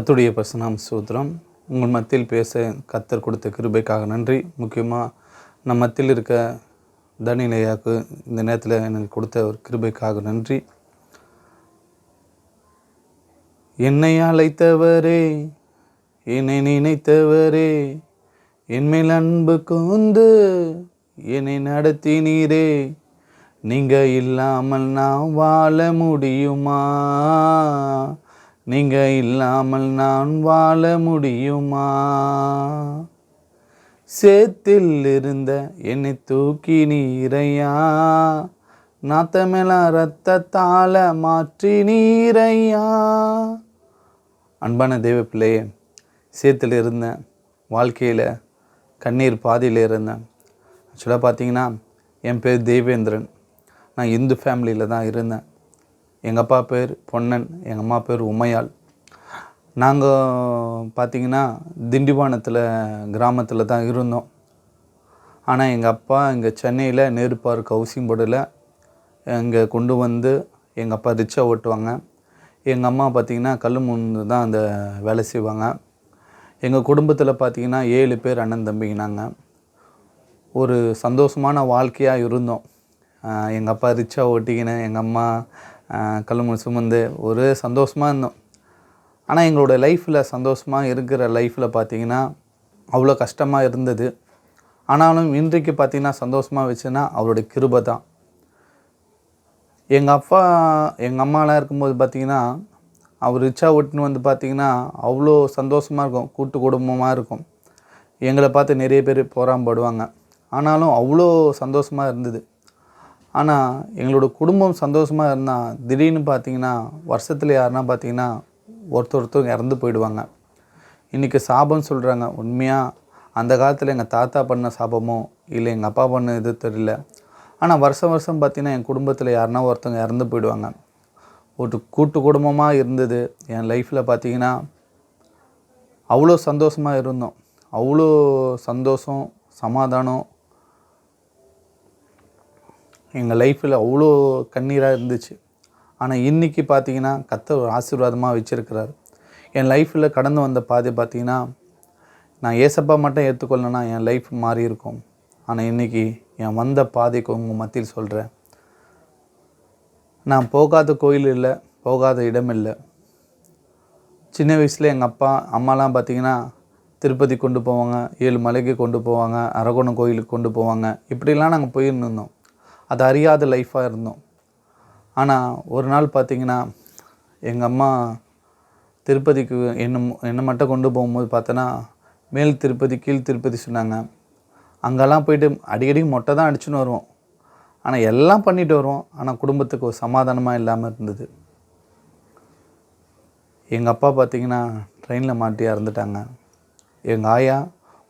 கத்துடைய பசுநாம் சூத்திரம். உங்கள் மத்தியில் பேச கத்தர் கொடுத்த கிருபைக்காக நன்றி. முக்கியமாக நம் மத்தியில் இருக்க தனிநிலையாக்கு இந்த நேரத்தில் எனக்கு கொடுத்த ஒரு கிருபைக்காக நன்றி. என்னை அழைத்தவரே என்னை நினைத்தவரே என்மேல் அன்பு கூந்து என்னை நடத்தினீரே. நீங்கள் இல்லாமல் நான் வாழ முடியுமா? நீங்க இல்லாமல் நான் வாழ முடியுமா? சேத்தில் இருந்த என்னை தூக்கி நீரையா? நாத்தமெல்லாம் ரத்தத்தால மாற்றி நீரையா? அன்பான தெய்வ பிள்ளையே சேத்தில் இருந்தேன் வாழ்க்கையில் கண்ணீர் பாதியில் இருந்தேன் ஆக்சுவலாக பார்த்தீங்கன்னா என் பேர் தேவேந்திரன். நான் இந்து ஃபேமிலியில் தான் இருந்தேன். எங்கள் அப்பா பேர் பொன்னன் எங்கள் அம்மா பேர் உமையாள். நாங்கள் பார்த்தீங்கன்னா திண்டிவனத்தில் கிராமத்தில் தான் இருந்தோம். ஆனால் எங்கள் அப்பா இங்கே சென்னையில் நேருப்பார்க் ஹவுசிங் போர்டில் இங்கே கொண்டு வந்து எங்கள் அப்பா ரிச்சா ஓட்டுவாங்க. எங்கள் அம்மா பார்த்திங்கன்னா கல் முன்னு தான் அந்த வேலை செய்வாங்க. எங்கள் குடும்பத்தில் பார்த்திங்கன்னா ஏழு பேர் அண்ணன் தம்பிங்க நாங்கள் ஒரு சந்தோஷமான வாழ்க்கையாக இருந்தோம். எங்கள் அப்பா ரிச்சா ஓட்டிக்கினேன் எங்கள் அம்மா கல்லுமுள் சுமந்து ஒரு சந்தோஷமாக இருந்தோம். ஆனால் எங்களோட லைஃப்பில் சந்தோஷமாக இருக்கிற லைஃப்பில் பார்த்தீங்கன்னா அவ்வளோ கஷ்டமாக இருந்தது. ஆனாலும் இன்றைக்கு பார்த்தீங்கன்னா சந்தோஷமாக வச்சுன்னா அவரோட கிருபை தான். எங்கள் அப்பா எங்கள் அம்மாலாம் இருக்கும்போது பார்த்தீங்கன்னா அவர் ரிச்சா ஓட்டுன்னு வந்து பார்த்தீங்கன்னா அவ்வளோ சந்தோஷமாக இருக்கும். கூட்டு குடும்பமாக இருக்கும். எங்களை பார்த்து நிறைய பேர் போராம்படுவாங்க ஆனாலும் அவ்வளோ சந்தோஷமாக இருந்தது. ஆனால் எங்களோட குடும்பம் சந்தோஷமாக இருந்தால் திடீர்னு பார்த்தீங்கன்னா வருஷத்தில் யாருன்னா பார்த்தீங்கன்னா ஒருத்தர் ஒருத்தர் இறந்து போயிடுவாங்க. இன்றைக்கி சாபம்னு சொல்கிறாங்க உண்மையாக அந்த காலத்தில் எங்கள் தாத்தா பண்ண சாபமோ இல்லை எங்கள் அப்பா பண்ண இது தெரியல. ஆனால் வருஷம் வருஷம் பார்த்தீங்கன்னா என் குடும்பத்தில் யாருன்னா ஒருத்தவங்க இறந்து போயிடுவாங்க. ஒரு கூட்டு குடும்பமாக இருந்தது. என் லைஃப்பில் பார்த்தீங்கன்னா அவ்வளோ சந்தோஷமாக இருந்தோம். அவ்வளோ சந்தோஷம் சமாதானம் எங்கள் லைஃப்பில் அவ்வளோ கண்ணீராக இருந்துச்சு. ஆனால் இன்றைக்கி பார்த்தீங்கன்னா கத்த ஒரு ஆசீர்வாதமாக வச்சுருக்கிறார். என் லைஃப்பில் கடந்து வந்த பாதை பார்த்தீங்கன்னா நான் ஏசப்பா மட்டும் ஏற்றுக்கொள்ளனா என் லைஃப் மாறி இருக்கும். ஆனால் இன்றைக்கி என் வந்த பாதைக்கு உங்கள் மத்தியில் சொல்கிறேன். நான் போகாத கோயில் இல்லை போகாத இடம் இல்லை. சின்ன வயசில் எங்கள் அப்பா அம்மாலாம் பார்த்திங்கன்னா திருப்பதி கொண்டு போவாங்க ஏழு மலைக்கு கொண்டு போவாங்க அரகோணம் கோயிலுக்கு கொண்டு போவாங்க. இப்படிலாம் நாங்கள் போயிருந்தோம் அது அறியாத லைஃப்பாக இருந்தோம். ஆனால் ஒரு நாள் பார்த்திங்கன்னா எங்கள் அம்மா திருப்பதிக்கு என்ன என்னை மட்டும் கொண்டு போகும்போது பார்த்தோன்னா மேல் திருப்பதி கீழ் திருப்பதி சொன்னாங்க. அங்கெல்லாம் போயிட்டு அடிக்கடி மொட்டை தான் அடிச்சுன்னு வருவோம். ஆனால் எல்லாம் பண்ணிட்டு வருவோம். ஆனால் குடும்பத்துக்கு ஒரு சமாதானமாக இல்லாமல் இருந்தது. எங்கள் அப்பா பார்த்திங்கன்னா ட்ரெயினில் மாட்டி இறந்துட்டாங்க எங்கள் ஆயா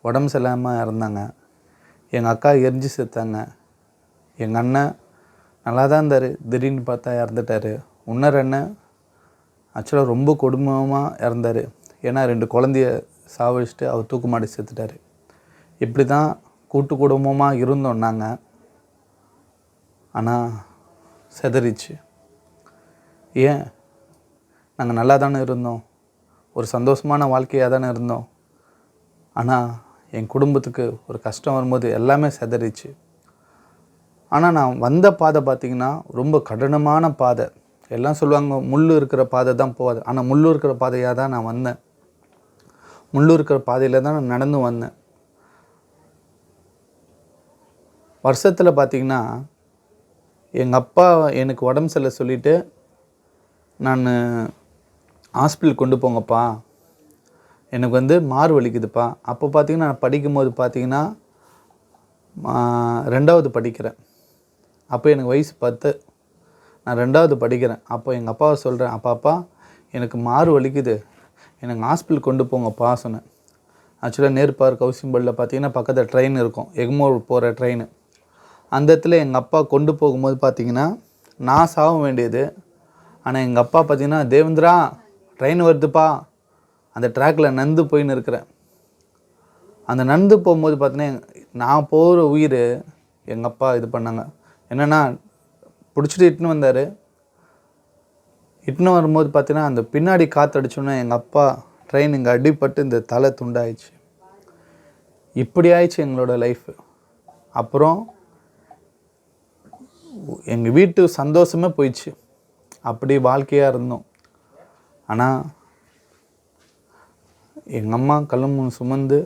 உடம்பு சரியில்லாமல் இறந்தாங்க. எங்கள் அக்கா எரிஞ்சு செத்தாங்க. எங்கள் அண்ணன் நல்லா தான் இருந்தார். திடீர்னு பார்த்தா இறந்துட்டார். இன்னொரு அண்ணன் ஆக்சுவலாக ரொம்ப குடும்பமாக இறந்தார். ஏன்னா ரெண்டு குழந்தைய சாவடிச்சுட்டு அவர் தூக்கு மாடி சேர்த்துட்டார் இப்படி தான் கூட்டு குடும்பமாக இருந்தோம் நாங்கள் ஆனால் செதறிச்சு. ஏன்? நாங்கள் நல்லா தானே இருந்தோம். ஒரு சந்தோஷமான வாழ்க்கையாக தானே இருந்தோம். ஆனால் என் குடும்பத்துக்கு ஒரு கஷ்டம் வரும்போது எல்லாமே செதறிச்சு. ஆனால் நான் வந்த பாதை பார்த்திங்கன்னா ரொம்ப கடினமான பாதை. எல்லாம் சொல்லுவாங்க முள் இருக்கிற பாதை தான் போகாது. ஆனால் முள் இருக்கிற பாதையாக தான் நான் வந்தேன். முள் இருக்கிற பாதையில் தான் நான் நடந்து வந்தேன். வருஷத்தில் பார்த்திங்கன்னா எங்கள் அப்பா எனக்கு உடம்பு சரியில்லை சொல்லிவிட்டு நான் ஹாஸ்பிட்டல் கொண்டு போங்கப்பா. எனக்கு வந்து மாறு வலிக்குதுப்பா. அப்போ பார்த்திங்கன்னா நான் படிக்கும்போது பார்த்திங்கன்னா ரெண்டாவது படிக்கிறேன். அப்போ எனக்கு வயசு பத்து. நான் ரெண்டாவது படிக்கிறேன். அப்போ எங்கள் அப்பாவை சொல்கிறேன் அப்பா அப்பா எனக்கு மாறு வலிக்குது. எனக்கு ஹாஸ்பிட்டல் கொண்டு போங்கப்பா சொன்னேன். ஆக்சுவலாக நேர்பார் கவுசிம்பள்ளில் பார்த்தீங்கன்னா பக்கத்தில் ட்ரெயின் இருக்கும். எக்மோர் போகிற ட்ரெயின் அந்த இடத்துல எங்கள் அப்பா கொண்டு போகும்போது பார்த்தீங்கன்னா நான் சாக வேண்டியது. ஆனால் எங்கள் அப்பா பார்த்தீங்கன்னா தேவேந்திரா ட்ரெயின் வருதுப்பா. அந்த ட்ராக்கில் நந்து போயின்னு இருக்கிறேன் அந்த நந்து போகும்போது பார்த்தீங்கன்னா நான் போகிற உயிர் எங்கள் அப்பா இது பண்ணாங்க. என்னென்னா பிடிச்சிட்டு இட்டுன்னு வந்தார். இட்டுன்னு வரும்போது பார்த்தீங்கன்னா அந்த பின்னாடி காற்று எங்கள் அப்பா ட்ரெயின் இங்கே அடிபட்டு இந்த தலை துண்டாயிடுச்சு. இப்படி ஆயிடுச்சு எங்களோட லைஃப்பு அப்புறம் எங்கள் வீட்டு சந்தோஷமே போயிடுச்சு. அப்படி வாழ்க்கையாக இருந்தோம். ஆனால் எங்கள் அம்மா கல்லும் சுமந்து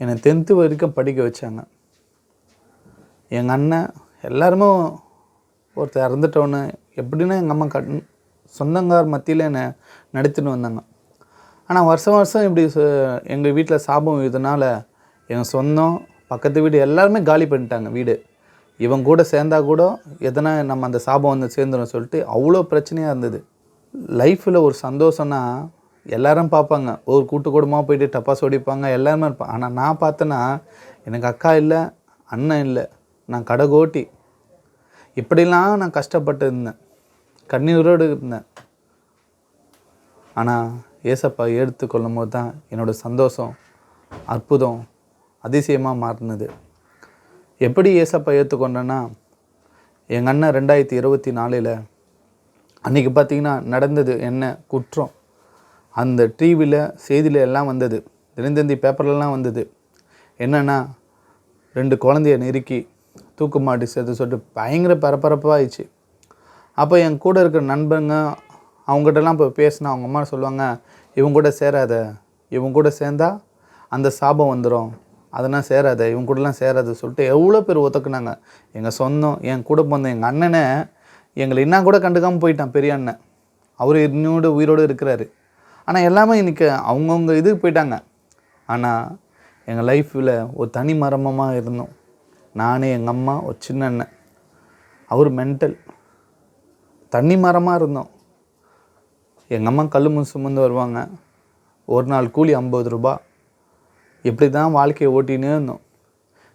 என்னை டென்த்து வரைக்கும் படிக்க வச்சாங்க. எங்கள் அண்ணன் எல்லாருமே ஒருத்தர் இறந்துட்டோன்னு எப்படின்னா எங்கள் அம்மா கண் சொந்தங்கார் மத்தியில் என்னை நடத்தின்னு வந்தாங்க. ஆனால் வருஷம் வருஷம் இப்படி எங்கள் வீட்டில் சாபம் இதனால் எங்கள் சொந்தம் பக்கத்து வீடு எல்லாருமே காலி பண்ணிட்டாங்க வீடு. இவன் கூட சேர்ந்தா கூட எதனா நம்ம அந்த சாபம் வந்து சேர்ந்துடும் சொல்லிட்டு அவ்வளோ பிரச்சனையாக இருந்தது. லைஃப்பில் ஒரு சந்தோஷம்னா எல்லாரும் பார்ப்பாங்க. ஒரு கூட்டு கூடமாக போயிட்டு டப்பாஸ் ஓடிப்பாங்க எல்லாருமே இருப்பாங்க. ஆனால் நான் பார்த்தேன்னா எனக்கு அக்கா இல்லை அண்ணன் இல்லை. நான் கடைகோட்டி இப்படிலாம் நான் கஷ்டப்பட்டு இருந்தேன் கண்ணீரோடு இருந்தேன். ஆனால் ஏசப்பா எடுத்து கொள்ளும் போது தான் என்னோடய சந்தோஷம் அற்புதம் அதிசயமாக மாறினது. எப்படி ஏசப்பா ஏற்றுக்கொண்டேன்னா எங்கள் அண்ணன் ரெண்டாயிரத்தி இருபத்தி நாலில் அன்றைக்கி பார்த்தீங்கன்னா நடந்தது என்ன குற்றம். அந்த டிவியில் செய்தியில் எல்லாம் வந்தது. தினந்தந்தி பேப்பர்லலாம் வந்தது. என்னென்னா ரெண்டு குழந்தைய நெருக்கி தூக்க மாட்டி சேர்த்து சொல்லிட்டு பயங்கர பரபரப்பாகிடுச்சு அப்போ என் கூட இருக்கிற நண்பங்க அவங்ககிட்டலாம் இப்போ பேசினா அவங்க அம்மா சொல்லுவாங்க இவங்க கூட சேராத இவங்க கூட சேர்ந்தா அந்த சாபம் வந்துடும் அதெல்லாம் சேராத இவங்க கூடலாம் சேராத சொல்லிட்டு எவ்வளோ பேர் ஒத்துக்குனாங்க எங்கள் சொந்தம் என் கூட பிறந்த எங்கள் அண்ணனை எங்களை என்ன கூட கண்டுக்காமல் போயிட்டான் பெரிய அண்ணன். அவர் இன்னோட உயிரோடு இருக்கிறாரு. ஆனால் எல்லாமே இன்றைக்கி அவங்கவுங்க இதுக்கு போயிட்டாங்க. ஆனால் எங்கள் லைஃப்பில் ஒரு தனி மரமமாக இருந்தோம். நானே எங்கள் அம்மா ஒரு சின்ன அண்ணன். அவர் மென்டல் தண்ணி மரமாக இருந்தோம். எங்கள் அம்மா கல் முன் சுமந்து வருவாங்க. ஒரு நாள் கூலி ஐம்பது ரூபா. இப்படி தான் வாழ்க்கையை ஓட்டினே இருந்தோம்.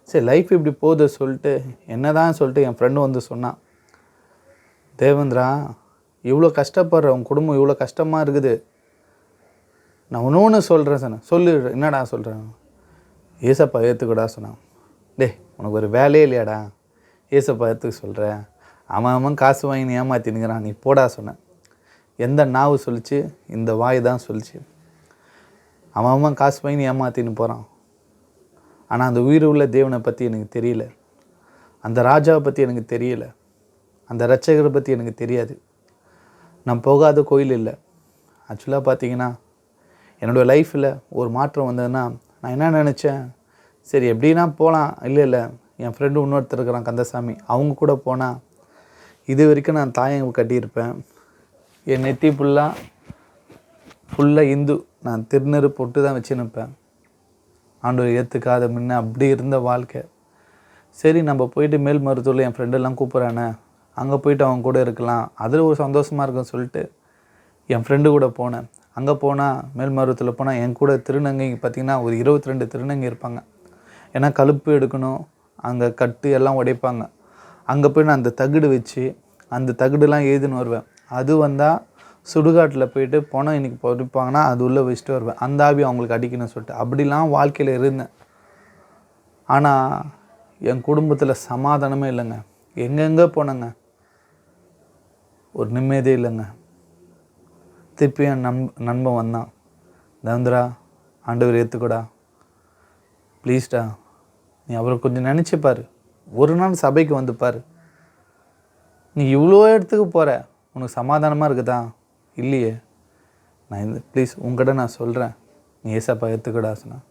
சரி லைஃப் இப்படி போகுது சொல்லிட்டு என்ன தான் சொல்லிட்டு என் ஃப்ரெண்டு வந்து சொன்னான் தேவேந்திரா இவ்வளோ கஷ்டப்படுற உன் குடும்பம் இவ்வளோ கஷ்டமாக இருக்குது. நான் ஒன்று ஒன்று சொல்கிறேன் சொன்னேன் சொல்லு என்னடா சொல்கிறேன் ஏசப்பா ஏற்றுக்கூடா சொன்னான் டே உனக்கு ஒரு வேலையே இல்லையாடா? ஏசப்பா எடுத்துக்க சொல்கிறேன் அவன் அவன் காசு வாங்கி ஏமாத்தினுங்கிறான் நீ போடா சொன்னேன். எந்த நாவு சொல்லிச்சு? இந்த வாய் தான் சொல்லிச்சு. அவன் அவன் காசு வாங்கி ஏமாத்தின்னு போகிறான் ஆனால் அந்த உயிர் உள்ள தேவனை பற்றி எனக்கு தெரியல. அந்த ராஜாவை பற்றி எனக்கு தெரியல. அந்த ரட்சகரை பற்றி எனக்கு தெரியாது. நான் போகாத கோயில் இல்லை. ஆக்சுவலாக பார்த்தீங்கன்னா என்னோடய லைஃப்பில் ஒரு மாற்றம் வந்ததுன்னா நான் என்ன நினச்சேன்? சரி எப்படின்னா போகலாம் இல்லை இல்லை. என் ஃப்ரெண்டு இன்னொருத்தர் இருக்கிறான் கந்தசாமி. அவங்க கூட போனால் இது வரைக்கும் நான் தாயங்க கட்டியிருப்பேன். என் நெத்தி ஃபுல்லாக ஃபுல்லாக இந்து. நான் திருநெரு பொட்டு தான் வச்சு நிற்பேன் ஆண்டவர் ஏற்றுக்காத முன்ன அப்படி இருந்த வாழ்க்கை. சரி நம்ம போயிட்டு மேல் மருத்துவத்தில் என் ஃப்ரெண்டெல்லாம் கூப்பிட்றானே. அங்கே போயிட்டு அவங்க கூட இருக்கலாம். அதில் ஒரு சந்தோஷமாக இருக்குன்னு சொல்லிட்டு என் ஃப்ரெண்டு கூட போனேன். அங்கே போனால் மேல் மருவத்தில் போனால் என் கூட திருநங்கை பார்த்திங்கன்னா ஒரு இருபத்தி ரெண்டு திருநங்கை இருப்பாங்க. ஏன்னா கழுப்பு எடுக்கணும் அங்கே கட்டு எல்லாம் உடைப்பாங்க. அங்கே போய் நான் அந்த தகுடு வச்சு அந்த தகுடுலாம் எழுதுன்னு வருவேன். அது வந்தால் சுடுகாட்டில் போயிட்டு பணம் இன்றைக்கி பொறுப்பாங்கன்னா அது உள்ளே வச்சுட்டு வருவேன். அந்த ஆவி அவங்களுக்கு அடிக்கணும்னு சொல்லிட்டு. அப்படிலாம் வாழ்க்கையில் இருந்தேன். ஆனால் என் குடும்பத்தில் சமாதானமே இல்லைங்க. எங்கெங்கே போனேங்க? ஒரு நிம்மதியே இல்லைங்க. திருப்பி என் நம் நண்பன் வந்தான். தந்திரா ஆண்டவர் ஏற்றுக்கூடா ப்ளீஸ்டா நீ அவரை கொஞ்சம் நினச்சிப்பார் ஒரு நாள் சபைக்கு வந்து பாரு. நீ இவ்வளோ இடத்துக்கு போகிற உனக்கு சமாதானமாக இருக்குதா? இல்லையே. நான் இந்த ப்ளீஸ் உங்ககிட்ட நான் சொல்கிறேன் நீ ஏசப்பா ஏற்றுக்கடா சொன்னான்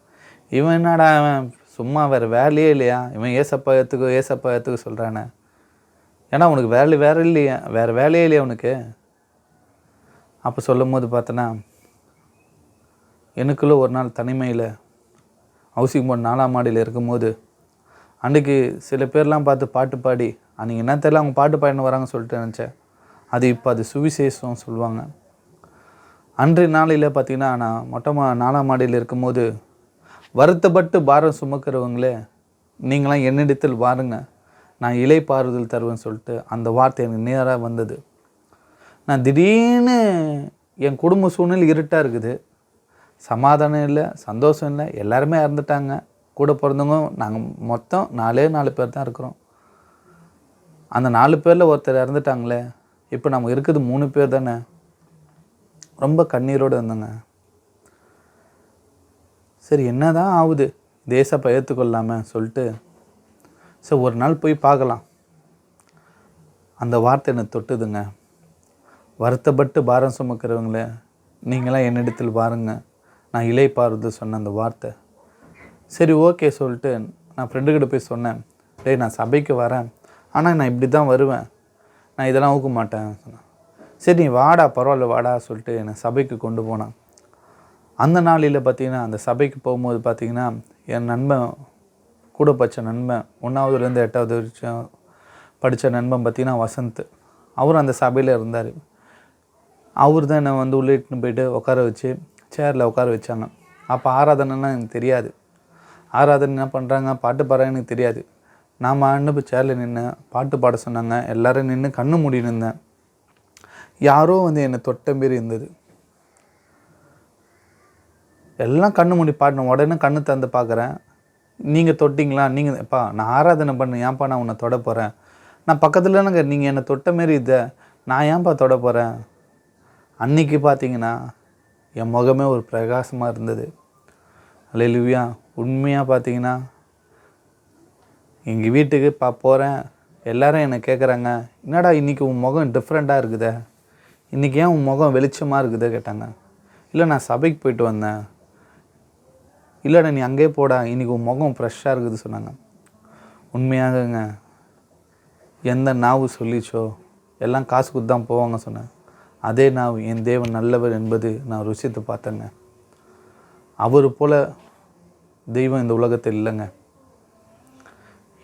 இவன் என்னடா அவன் சும்மா வேறு வேலையே இல்லையா? இவன் ஏசப்பா ஏற்றுக்கோ ஏசப்பா ஏற்றுக்க சொல்கிறானே ஏன்னா உனக்கு வேலை வேறு இல்லையா. வேறு வேலையே இல்லையா உனக்கு? அப்போ சொல்லும் போது பார்த்தனா எனக்குள்ளே ஒரு நாள் தனிமையில் ஹவுசிங் போர்டு நாலாம் மாடியில் இருக்கும்போது அன்றைக்கு சில பேர்லாம் பார்த்து பாட்டு பாடி அன்றைக்கி என்ன தெரியல அவங்க பாட்டு பாடினு வராங்கன்னு சொல்லிட்டு நினச்சேன். அது இப்போ அது சுவிசேஷம் சொல்லுவாங்க. அன்றைய நாளையில் பார்த்திங்கன்னா நான் மொட்டமாக நாலாம் மாடியில் இருக்கும்போது வருத்தப்பட்டு பாரம் சுமக்கிறவங்களே நீங்களாம் என்னிடத்தில் வாருங்க. நான் இலை பாறுதல் தருவேன்னு சொல்லிட்டு அந்த வார்த்தை எனக்கு நேராக வந்தது. நான் திடீர்னு என் குடும்ப சூழ்நிலை இருட்டாக இருக்குது. சமாதானம் இல்லை சந்தோஷம் இல்லை எல்லாருமே இறந்துட்டாங்க. கூட பிறந்தவங்க நாங்கள் மொத்தம் நாலே நாலு பேர் தான் இருக்கிறோம். அந்த நாலு பேரில் ஒருத்தர் இறந்துட்டாங்களே இப்போ நம்ம இருக்குது மூணு பேர் தானே? ரொம்ப கண்ணீரோடு இருந்தோங்க. சரி என்ன தான் ஆகுது தேசப்பை ஏற்றுக்கொள்ளாம சொல்லிட்டு சரி ஒரு நாள் போய் பார்க்கலாம். அந்த வார்த்தை என்னை தொட்டுதுங்க. வருத்தப்பட்டு பாரம் சுமக்கிறவங்களே நீங்களாம் என்னிடத்தில் பாருங்கள் நான் இலை சொன்ன அந்த வார்த்தை. சரி ஓகே சொல்லிட்டு நான் ஃப்ரெண்டுக்கிட்ட போய் சொன்னேன். டேய் நான் சபைக்கு வரேன். ஆனால் நான் இப்படி தான் வருவேன். நான் இதெல்லாம் ஊக்க மாட்டேன் சொன்னேன். சரி நீ வாடா பரவாயில்ல வாடா சொல்லிட்டு என்னை சபைக்கு கொண்டு போனான். அந்த நாளில் பார்த்தீங்கன்னா அந்த சபைக்கு போகும்போது பார்த்தீங்கன்னா என் நண்பன் கூட படித்த நண்பன் ஒன்றாவதுலேருந்து எட்டாவது வரைக்கும் படித்த நண்பன் பார்த்திங்கன்னா வசந்த். அவரும் அந்த சபையில் இருந்தார். அவர் தான் என்னை வந்து உள்ளிட்டுன்னு போயிட்டு உட்கார வச்சு சேரில் உட்கார வச்சாங்க. அப்போ ஆராதனைன்னா எனக்கு தெரியாது. ஆராதனை என்ன பண்ணுறாங்க பாட்டு பாடுறேன்னு எனக்கு தெரியாது. நான் ஆண்டு இப்போ சேரில் நின்று பாட்டு பாட சொன்னாங்க. எல்லோரும் நின்று கண்ணு மூடி நின்றேன் யாரோ வந்து என்னை தொட்ட மாரி இருந்தது. எல்லாம் கண்ணு மூடி பாடின உடனே கண்ணு திறந்து பார்க்குறேன். நீங்கள் தொட்டிங்களா? நீங்கள் எப்பா நான் ஆராதனை பண்ண ஏன்ப்பா நான் உன்னை தொட போகிறேன் நான் பக்கத்தில் நீங்கள் என்னை தொட்ட மாரி இதை நான் ஏன்ப்பா தொட போகிறேன் அன்னைக்கு பார்த்தீங்கன்னா என் முகமே ஒரு பிரகாசமாக இருந்தது. அலையிலுவியா உண்மையாக பார்த்தீங்கன்னா எங்கள் வீட்டுக்கு பா போகிறேன் எல்லோரும் என்னை கேட்குறாங்க என்னடா இன்றைக்கி உன் முகம் டிஃப்ரெண்ட்டாக இருக்குதே? இன்றைக்கி ஏன் உன் முகம் வெளிச்சமாக இருக்குதே? கேட்டாங்க. இல்லை நான் சபைக்கு போயிட்டு வந்தேன். இல்லைடா நீ அங்கேயே போடா. இன்றைக்கி உன் முகம் ஃப்ரெஷ்ஷாக இருக்குது சொன்னாங்க. உண்மையாகங்க எந்த நாவு சொல்லிச்சோ எல்லாம் காசு கொடுத்து தான் போவாங்க சொன்னேன். அதே நான் என் தேவன் நல்லவர் என்பது நான் ருசித்து பார்த்தேங்க. அவர் போல தெய்வம் இந்த உலகத்தில் இல்லைங்க.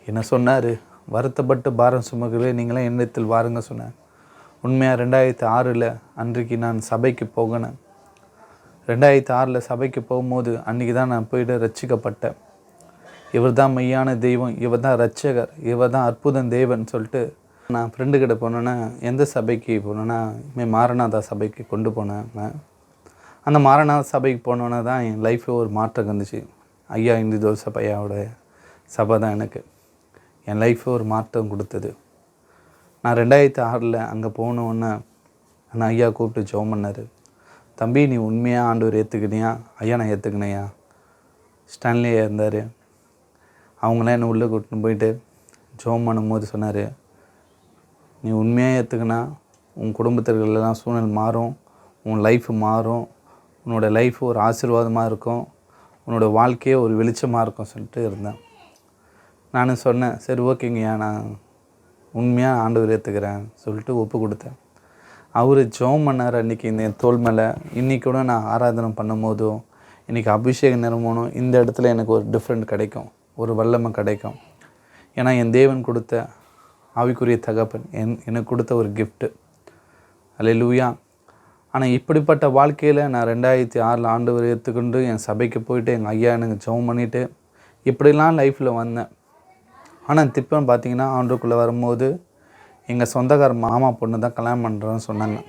என்ன சொன்னார்? வருத்தப்பட்டு பாரம் சுமக்கவே நீங்களாம் எண்ணத்தில் வாருங்க சொன்னேன் உண்மையாக ரெண்டாயிரத்தி ஆறில் அன்றைக்கு நான் சபைக்கு போகினேன் ரெண்டாயிரத்தி ஆறில் சபைக்கு போகும்போது அன்றைக்கி தான் நான் போயிட்டு ரட்சிக்கப்பட்டேன். இவர் தான் மெய்யான தெய்வம் இவர் தான் ரட்சகர் இவர் தான் அற்புதம் தேவன் சொல்லிட்டு நான் ஃப்ரெண்டு கிட்ட போனேன்னா எந்த சபைக்கு போனேன்னா இனிமேல் மாரநாதா சபைக்கு கொண்டு போனேன் நான். அந்த மாரநாத சபைக்கு போனோன்னே தான் என் லைஃப்பே ஒரு மாற்றம் வந்துச்சு. ஐயா இந்து ஜோசப் ஐயாவோட சபை தான் எனக்கு. என் லைஃப்பே ஒரு மாற்றம் கொடுத்தது. நான் ரெண்டாயிரத்தி ஆறில் அங்கே போனோன்னே அந்த ஐயா கூப்பிட்டு ஜோம் பண்ணார். தம்பி நீ உண்மையாக ஆண்டவர் ஏற்றுக்கினியா ஐயா நான் ஏற்றுக்கினையா ஸ்டான்லியாக இருந்தார். அவங்களாம் என்னை உள்ளே கூட்டின்னு போயிட்டு ஜோம் பண்ணும்போது சொன்னார் நீ உண்மையாக ஏற்றுக்கினா உன் குடும்பத்திற்கெல்லாம் சூழ்நிலை மாறும். உன் லைஃப் மாறும். உன்னோட லைஃப் ஒரு ஆசீர்வாதமாக இருக்கும். உன்னோட வாழ்க்கையே ஒரு வெளிச்சமாக இருக்கும் சொல்லிட்டு இருந்தேன். நானும் சொன்னேன் சரி ஓகேங்கய்யா நான் உண்மையாக ஆண்டவர் ஏற்றுக்கிறேன் சொல்லிட்டு ஒப்பு கொடுத்தேன். அவர் ஜோம் பண்ணார் அன்றைக்கி இந்த தோல் மேலே. இன்றைக்கி கூட நான் ஆராதனை பண்ணும்போதும் இன்றைக்கி அபிஷேக நிறமனும் இந்த இடத்துல எனக்கு ஒரு டிஃப்ரெண்ட் கிடைக்கும். ஒரு வல்லமை கிடைக்கும். ஏன்னா என் தேவன் கொடுத்த ஆவிக்குரிய தகப்பன் என் எனக்கு கொடுத்த ஒரு கிஃப்ட்டு அல்லேலூயா ஆனால் இப்படிப்பட்ட வாழ்க்கையில் நான் ரெண்டாயிரத்தி ஆறில் ஆண்டு வரை எடுத்துக்கொண்டு என் சபைக்கு போயிட்டு எங்கள் ஐயா எனக்கு ஜெபம் பண்ணிவிட்டு இப்படிலாம் லைஃப்பில் வந்தேன். ஆனால் திப்பம் பார்த்தீங்கன்னா ஆண்டுக்குள்ளே வரும்போது எங்கள் சொந்தக்கார மாமா பொண்ணு தான் கல்யாணம் பண்ணுறேன்னு சொன்னாங்க.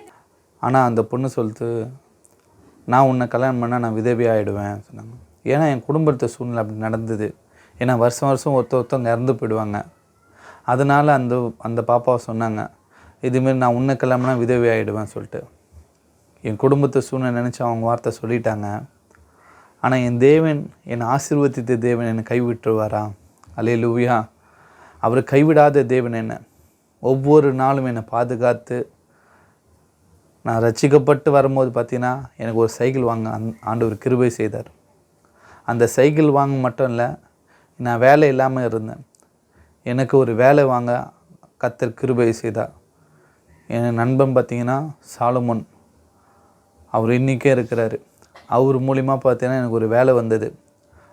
ஆனால் அந்த பொண்ணு சொல்லிட்டு நான் உன்னை கல்யாணம் பண்ணால் நான் விதவி ஆகிடுவேன் சொன்னாங்க. ஏன்னா என் குடும்பத்தை சூழ்நிலை அப்படி நடந்தது. ஏன்னா வருஷம் வருஷம் ஒருத்த ஒருத்தவங்க இறந்து போயிடுவாங்க. அதனால் அந்த அந்த பாப்பாவை சொன்னாங்க இதுமாரி நான் உன்னை கிளம்புனா விதவி ஆகிடுவேன் சொல்லிட்டு. என் குடும்பத்தை சூழ்நிலை நினச்சி அவங்க வார்த்தை சொல்லிட்டாங்க. ஆனால் என் தேவன் என்னை ஆசீர்வதித்த தேவன் என்னை கைவிட்டுருவாரா? அலே லூவியா அவர் கைவிடாத தேவன் என்ன. ஒவ்வொரு நாளும் என்னை பாதுகாத்து நான் ரட்சிக்கப்பட்டு வரும்போது பார்த்தீங்கன்னா எனக்கு ஒரு சைக்கிள் வாங்க அந் ஆண்டவர் கிருபை செய்தார். அந்த சைக்கிள் வாங்க மட்டும் இல்லை நான் வேலை இல்லாமல் இருந்தேன். எனக்கு ஒரு வேலை வாங்க கத்தர் கிருபை செய்தார் என் நண்பன் பார்த்தீங்கன்னா சாலமோன். அவர் இன்றைக்கே இருக்கிறார். அவர் மூலிமா பார்த்தீங்கன்னா எனக்கு ஒரு வேலை வந்தது.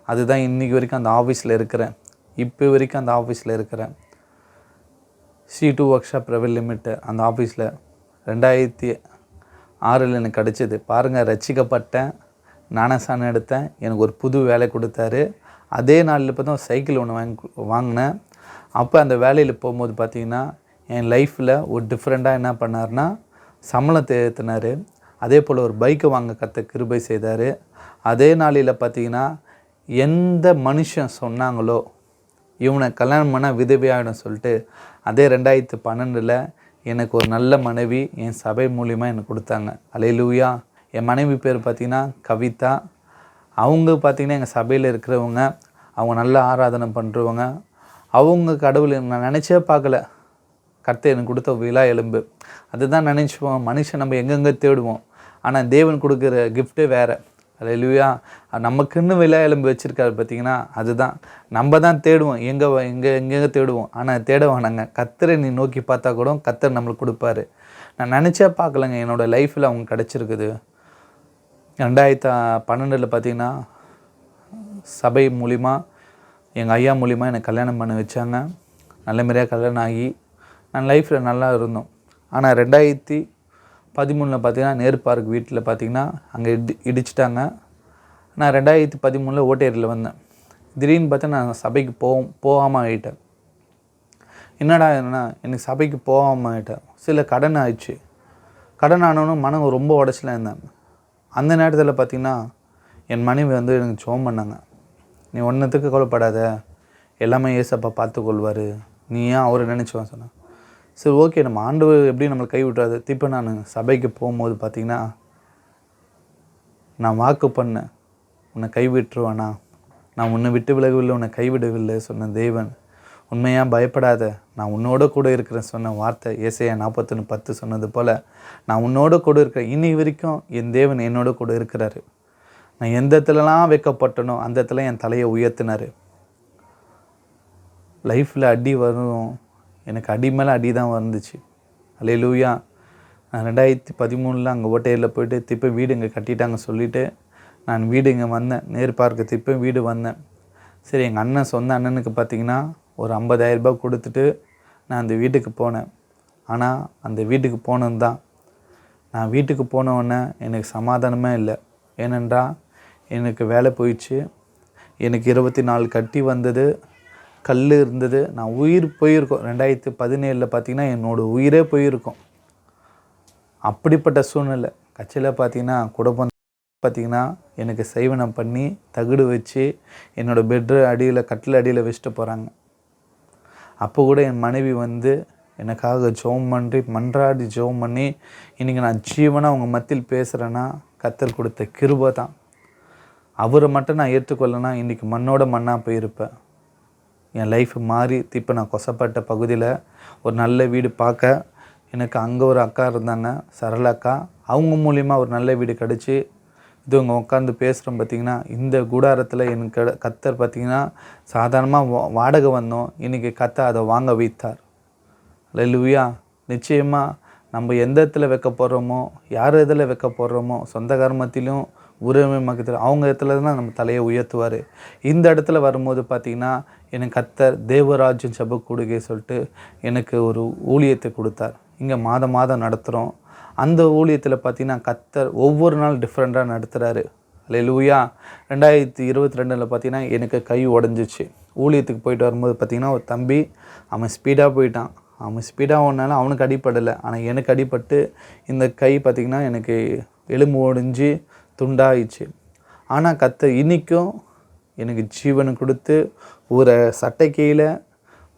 அதுதான் இன்றைக்கி வரைக்கும் அந்த ஆஃபீஸில் இருக்கிறேன். இப்போ வரைக்கும் அந்த ஆஃபீஸில் இருக்கிறேன். C two workshop level limit அந்த ஆஃபீஸில் ரெண்டாயிரத்தி ஆறில் எனக்கு கிடச்சிது. பாருங்கள் ரசிக்கப்பட்டேன். ஞானசானம் எடுத்தேன். எனக்கு ஒரு புது வேலை கொடுத்தாரு. அதே நாளில் இப்போ தான் சைக்கிள் ஒன்று வாங்கி வாங்கினேன். அப்போ அந்த வேலையில் போகும்போது பார்த்தீங்கன்னா என் லைஃப்பில் ஒரு டிஃப்ரெண்ட்டாக என்ன பண்ணார்னா சம்பளத்தை ஏற்றினார் அதே போல் ஒரு பைக்கை வாங்க கற்று கிருபை செய்தார். அதே நாளில் பார்த்தீங்கன்னா எந்த மனுஷன் சொன்னாங்களோ இவனை கல்யாணம் பண்ணால் விதவியாகிடும் சொல்லிட்டு அதே ரெண்டாயிரத்து பன்னெண்டில் எனக்கு ஒரு நல்ல மனைவி என் சபை மூலிமா எனக்கு கொடுத்தாங்க. அலையிலூயா என் மனைவி பேர் பார்த்திங்கன்னா கவிதா. அவங்க பார்த்திங்கன்னா எங்கள் சபையில் இருக்கிறவங்க அவங்க நல்ல ஆராதனை பண்ணுறவங்க அவங்க கடவுள் நான் நினச்சே பார்க்கல. கர்த்தர் எனக்கு கொடுத்த விழா எலும்பு. அதுதான் நினச்சிப்போம். மனுஷன் நம்ம எங்கெங்கே தேடுவோம். ஆனால் தேவன் கொடுக்குற கிஃப்ட்டே வேறு. அது இல்லையா நமக்குன்னு விழா எலும்பு வச்சுருக்காரு பார்த்தீங்கன்னா அதுதான். நம்ம தான் தேடுவோம். எங்கே எங்கே எங்கெங்கே தேடுவோம். ஆனால் தேட வேணாங்க. கத்தரை நீ நோக்கி பார்த்தா கூட கத்தர் நம்மளுக்கு கொடுப்பாரு. நான் நினச்சே பார்க்கலங்க. என்னோடய லைஃப்பில் அவங்க கிடச்சிருக்குது. ரெண்டாயிரத்து பன்னெண்டில் பார்த்தீங்கன்னா சபை மூலிமா எங்கள் ஐயா மூலிமா எனக்கு கல்யாணம் பண்ணி வச்சாங்க. நல்ல முறையாக கல்யாணம் ஆகி நான் லைஃப்பில் நல்லா இருந்தோம். ஆனால் ரெண்டாயிரத்தி பதிமூணில் பார்த்திங்கன்னா நேரு பார்க் வீட்டில் பார்த்தீங்கன்னா அங்கே இடி இடிச்சிட்டாங்க. நான் ரெண்டாயிரத்தி பதிமூணில் ஓட்டேரியில் வந்தேன். திடீர்னு பார்த்தா நான் சபைக்கு போவோம் போகாமல் ஆகிட்டேன் என்னடா என்னன்னா எனக்கு சபைக்கு போகாமல் ஆகிட்டேன் சில கடன் ஆயிடுச்சு. கடன் ஆனவனும் மனம் ரொம்ப உடச்சல இருந்தேன் அந்த நேரத்தில் பார்த்திங்கன்னா என் மனைவி வந்து எனக்கு ஜோம் பண்ணாங்க. நீ ஒன்றத்துக்கு கவலைப்படாத. எல்லாமே ஏசப்பா பார்த்துக்கொள்வார். நீ ஏன் அவரை நினச்சுவான் சொன்னான் சரி ஓகே நம்ம ஆண்டவர் எப்படி நம்மளை கை விட்டுறாது திருப்பி நான் சபைக்கு போகும்போது பார்த்தீங்கன்னா நான் வாக்கு பண்ணேன் உன்னை கைவிட்டுருவானா? நான் உன்னை விட்டு விலகவில்லை உன்னை கைவிடவில்லை சொன்ன தேவன். உண்மையாக பயப்படாத. நான் உன்னோட கூட இருக்கிறேன் சொன்ன வார்த்தை ஏசையா நாற்பத்தொன்று பத்து சொன்னது போல் நான் உன்னோட கூட இருக்கிறேன். இன்னி வரைக்கும் என் தேவன் என்னோட கூட இருக்கிறாரு. நான் எந்த இடத்துலலாம் வைக்கப்பட்டனோ அந்த இடத்துல என் தலையை உயர்த்தினார். லைஃப்பில் அடி வரும். எனக்கு அடி மேலே அடி தான் வந்துச்சு. அலே லூயா நான் ரெண்டாயிரத்தி பதிமூணில் அங்கே ஓட்டையில் போயிட்டு திருப்பி வீடு இங்கே கட்டிட்டாங்க சொல்லிவிட்டு நான் வீடு இங்கே வந்தேன். நேர் பார்க்க திருப்பி வீடு வந்தேன். சரி எங்கள் அண்ணன் சொந்த அண்ணனுக்கு பார்த்தீங்கன்னா ஒரு ஐம்பதாயிரரூபா கொடுத்துட்டு நான் அந்த வீட்டுக்கு போனேன். ஆனால் அந்த வீட்டுக்கு போனது தான் நான் வீட்டுக்கு போனவுடனே எனக்கு சமாதானமே இல்லை. ஏனென்றால் எனக்கு வேலை போயிடுச்சு. எனக்கு இருபத்தி நாலு கட்டி வந்தது. கல் இருந்தது. நான் உயிர் போயிருக்கோம். ரெண்டாயிரத்தி பதினேழில் பார்த்தீங்கன்னா என்னோடய உயிரே போயிருக்கோம். அப்படிப்பட்ட சூழ்நிலை. கட்சியில் பார்த்தீங்கன்னா குடும்பம் பார்த்தீங்கன்னா எனக்கு சைவனம் பண்ணி தகுடு வச்சு என்னோடய பெட்ரு அடியில் கட்டில் அடியில் வச்சுட்டு போகிறாங்க அப்போ கூட என் மனைவி வந்து எனக்காக ஜோம் பண்ணி மன்றாடி ஜோம் பண்ணி இன்றைக்கி நான் ஜீவனாக அவங்க மத்தியில் பேசுகிறேன்னா கத்தல் கொடுத்த கிருபை தான். அவரை மட்டும் நான் ஏற்றுக்கொள்ளனா இன்றைக்கி மண்ணோட மண்ணாக போயிருப்பேன். என் லைஃப் மாறி இப்போ நான் கொசப்பட்ட பகுதியில் ஒரு நல்ல வீடு பார்க்க எனக்கு அங்கே ஒரு அக்கா இருந்தாங்க சரள அக்கா. அவங்க மூலிமா ஒரு நல்ல வீடு கிடச்சி இது இவங்க உட்காந்து பேசுகிறோம் பார்த்திங்கன்னா இந்த கூடாரத்தில் எனக்கு கத்தர் பார்த்திங்கன்னா சாதாரணமாக வாடகை வந்தோம். இன்றைக்கி கத்த அதை வாங்க வைத்தார். லெலுவியா நிச்சயமாக நம்ம எந்த இடத்துல வைக்க போகிறோமோ யார் இதில் வைக்க போடுறோமோ சொந்த கர்மத்திலும் உரிமை தர அவங்க இடத்துல தான் நம்ம தலையை உயர்த்துவார். இந்த இடத்துல வரும்போது பார்த்திங்கன்னா எனக்கு கத்தர் தேவராஜ்யம் ஜப கொடுகை சொல்லிட்டு எனக்கு ஒரு ஊழியத்தை கொடுத்தார். இங்கே மாதம் மாதம் நடத்துகிறோம். அந்த ஊழியத்தில் பார்த்திங்கன்னா கத்தர் ஒவ்வொரு நாள் டிஃப்ரெண்ட்டாக நடத்துகிறாரு லூயா ரெண்டாயிரத்தி இருபத்தி ரெண்டில் பார்த்தீங்கன்னா எனக்கு கை உடஞ்சிச்சு. ஊழியத்துக்கு போயிட்டு வரும்போது பார்த்திங்கன்னா ஒரு தம்பி அவன் ஸ்பீடாக போயிட்டான். அவன் ஸ்பீடாக ஓடினாலும் அவனுக்கு அடிப்படலை ஆனால் எனக்கு அடிப்பட்டு இந்த கை பார்த்திங்கன்னா எனக்கு எலும்பு ஒடிஞ்சு துண்டாயிடுச்சு. ஆனால் கத்த இன்றைக்கும் எனக்கு ஜீவனை கொடுத்து ஒரு சட்டை கீழே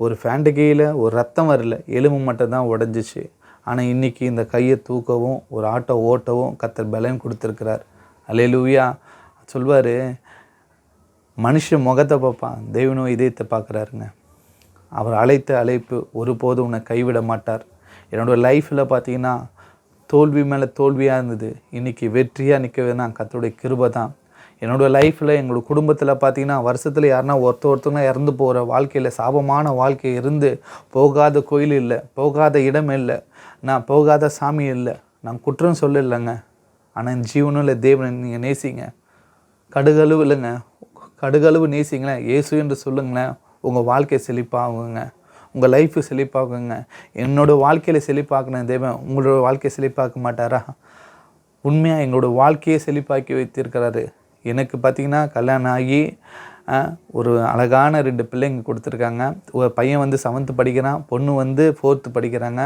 ஒரு ஃபேண்ட்டு கீழே ஒரு ரத்தம் வரல. எலும்பு மட்டும் தான் உடஞ்சிச்சு. ஆனால் இன்றைக்கி இந்த கையை தூக்கவும் ஒரு ஆட்டோ ஓட்டவும் கத்தர் பலன் கொடுத்துருக்கிறார். அலையலூயா சொல்வார் மனுஷன் முகத்தை பார்ப்பான் தெய்வனும் இதயத்தை பார்க்குறாருங்க. அவர் அழைத்த அழைப்பு ஒருபோதும் உன்னை கைவிட மாட்டார். என்னோடய லைஃப்பில் பார்த்தீங்கன்னா தோல்வி மேலே தோல்வியாக இருந்தது. இன்றைக்கி வெற்றியாக நிற்கவே நான் கத்தோடைய கிருபை தான். என்னோடய லைஃப்பில் எங்களோட குடும்பத்தில் பார்த்தீங்கன்னா வருஷத்தில் யாருன்னா ஒருத்த ஒருத்தவங்க இறந்து போகிற வாழ்க்கையில் சாபமான வாழ்க்கை இருந்து போகாத கோயில் இல்லை போகாத இடம் இல்லை நான் போகாத சாமி இல்லை நான் குற்றம் சொல்ல இல்லைங்க ஆனால் என் ஜீவனும் இல்லை தேவனை நீங்கள் நேசிங்க. கடுகளவு இல்லைங்க. கடுகளவு நேசிங்களேன். இயேசு என்று சொல்லுங்களேன் உங்கள் வாழ்க்கை செழிப்பாகுங்க. உங்கள் லைஃப்பை செழிப்பாக்குங்க என்னோடய வாழ்க்கையில் செழிப்பாக்குன தேவன் உங்களோட வாழ்க்கையை செழிப்பாக்க மாட்டாரா? உண்மையாக எங்களோட வாழ்க்கையை செழிப்பாக்கி வைத்திருக்கிறாரு. எனக்கு பார்த்திங்கன்னா கல்யாணம் ஆகி ஒரு அழகான ரெண்டு பிள்ளைங்க கொடுத்துருக்காங்க. ஒரு பையன் வந்து செவன்த்து படிக்கிறான் பொண்ணு வந்து ஃபோர்த்து படிக்கிறாங்க.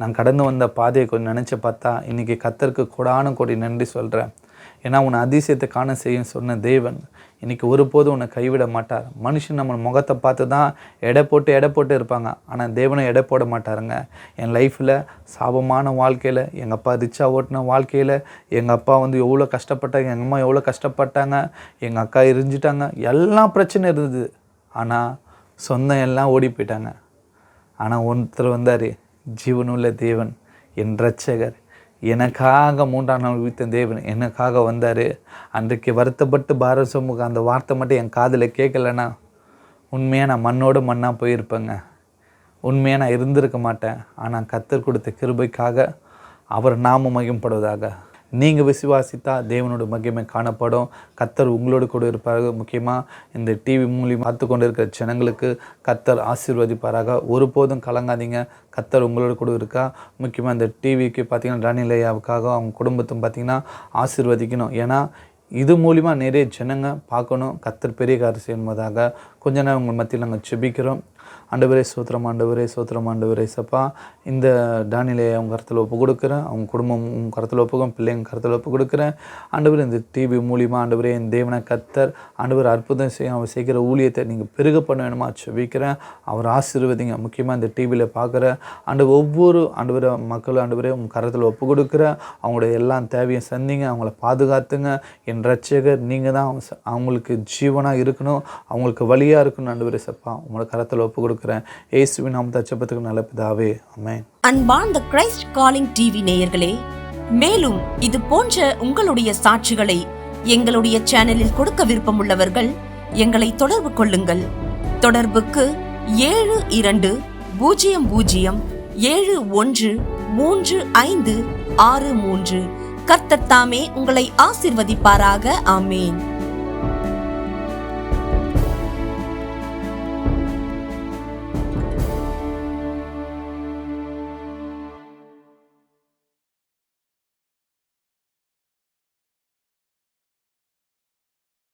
நான் கடந்து வந்த பாதையை கொஞ்சம் நினச்சி பார்த்தா இன்றைக்கி கத்தருக்கு கூடான கொடி நன்றி சொல்கிறேன் ஏன்னா உன்னை அதிசயத்தை காண செய்யும் சொன்ன தேவன் இன்றைக்கி ஒருபோதும் உன்னை கைவிட மாட்டார். மனுஷன் நம்ம முகத்தை பார்த்து தான் எடை போட்டு எடை போட்டு இருப்பாங்க. ஆனால் தேவனை எடை போட மாட்டாருங்க. என் லைஃப்பில் சாபமான வாழ்க்கையில் எங்கள் அப்பா ரிச்சா ஓட்டின வாழ்க்கையில் எங்கள் அப்பா வந்து எவ்வளோ கஷ்டப்பட்டாங்க எங்கள் அம்மா எவ்வளோ கஷ்டப்பட்டாங்க எங்கள் அக்கா எரிஞ்சிட்டாங்க எல்லாம் பிரச்சனை இருந்தது. ஆனால் சொந்தம் எல்லாம் ஓடி போயிட்டாங்க. ஆனால் ஒருத்தர் வந்தார் ஜீவனுள்ள தேவன் என் ரட்சகர் எனக்காக மூன்றாம் நாள் உயிர்த்த தேவன் எனக்காக வந்தார். அன்றைக்கு வருத்தப்பட்டு பாரத சமூக அந்த வார்த்தை மட்டும் என் காதில் கேட்கலன்னா உண்மையாக நான் மண்ணோடு மண்ணாக போயிருப்பேங்க. உண்மையாக நான் இருந்திருக்க மாட்டேன். ஆனால் கத்தர் கொடுத்த கிருபைக்காக அவர் நாம மகிம்படுவதாக நீங்கள் விசுவாசித்தா தேவனோட மகிமை காணப்படும். கத்தர் உங்களோடு கூட இருப்பார் முக்கியமாக இந்த டிவி மூலியம் பார்த்து கொண்டு இருக்கிற ஜனங்களுக்கு கத்தர் ஆசீர்வதிப்பாராக. ஒருபோதும் கலங்காதீங்க. கத்தர் உங்களோட கூட இருக்கா? முக்கியமாக இந்த டிவிக்கு பார்த்தீங்கன்னா ரணிலையாவுக்காக அவங்க குடும்பத்தும் பார்த்தீங்கன்னா ஆசீர்வதிக்கணும். ஏன்னா இது மூலிமா நிறைய ஜனங்க பார்க்கணும். கத்தர் பெரிய காரியம் செய்யும்போதாக கொஞ்ச நேரம் உங்கள் மத்தியில் நாங்கள் செபிக்கிறோம் ஆண்டவரே சோத்திரம் ஆண்டவரே சோத்திரம் ஆண்டவரே சப்பா. இந்த டானிலே அவங்க கருத்தில் ஒப்பு கொடுக்குறேன். அவங்க குடும்பம் உங்கள் கருத்தில் ஒப்புக்கும் பிள்ளைங்க கருத்தில் ஒப்பு கொடுக்குறேன். ஆண்டவர் இந்த டிவி மூலியமாக ஆண்டவரே என் தேவனை கத்தர் ஆண்டவர் அற்புதம் செய்ய அவர் செய்கிற ஊழியத்தை நீங்கள் பெருக பண்ண வேணுமா செபிக்கிறேன் அவர் ஆசீர்வதிங்க. முக்கியமாக இந்த டிவியில் பார்க்குற ஆண்டு ஒவ்வொரு ஆண்டவரை மக்களும் ஆண்டவரே உங்கள் கருத்தில் ஒப்பு கொடுக்குறேன். அவங்களுடைய எல்லாம் தேவையும் சந்திங்க. அவங்கள பாதுகாத்துங்க. என் ரட்சகர் நீங்கள் தான் அவங்களுக்கு ஜீவனாக இருக்கணும். அவங்களுக்கு வழியாக இருக்கணும் ஆண்டவரே சப்பா. உங்களோட கருத்தில் ஒப்பு கொடுக்குறேன் ஏசுவின் நாம் தச்சபத்துக்கு நல்ல பிதாவே அமேன் அன்பார்ந்த கிரைஸ்ட் காலிங் டிவி நேயர்களே மேலும் இது போன்ற உங்களுடைய சாட்சிகளை எங்களுடைய சேனலில் கொடுக்க விருப்பமுள்ளவர்கள் எங்களை தொடர்பு கொள்ளுங்கள். தொடர்புக்கு ஏழு இரண்டு பூஜ்ஜியம் பூஜ்ஜியம் ஏழு ஒன்று மூன்று ஐந்து ஆறு மூன்று. கர்த்தத்தாமே உங்களை ஆசிர்வதிப்பாராக ஆமேன்.